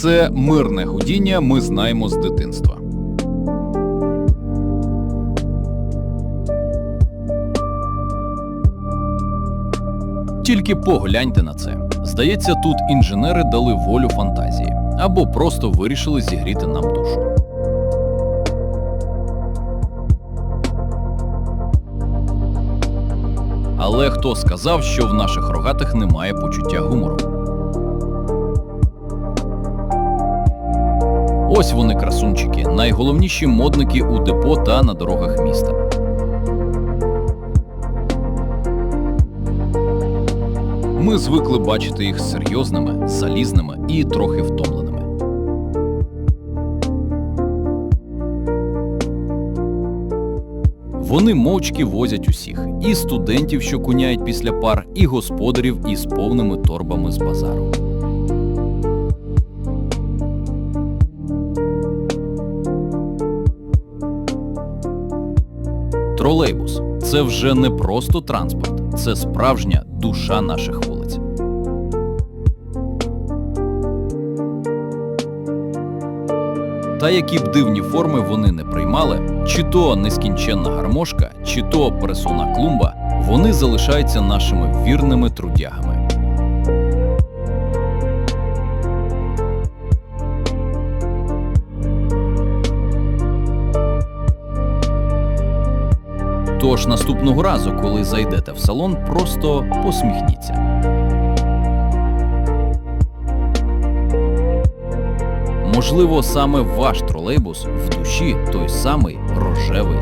Це мирне гудіння ми знаємо з дитинства. Тільки погляньте на це. Здається, тут інженери дали волю фантазії або просто вирішили зігріти нам душу. Але хто сказав, що в наших рогатих немає почуття гумору? Ось вони, красунчики, найголовніші модники у депо та на дорогах міста. Ми звикли бачити їх серйозними, залізними і трохи втомленими. Вони мовчки возять усіх і студентів, що куняють після пар, і господарів із повними торбами з базару. Тролейбус це вже не просто транспорт, це справжня душа наших вулиць. Та які б дивні форми вони не приймали, чи то нескінченна гармошка, чи то пересувна клумба, вони залишаються нашими вірними трудягами. Тож наступного разу, коли зайдете в салон, просто посміхніться. Можливо, саме ваш тролейбус в душі той самий рожевий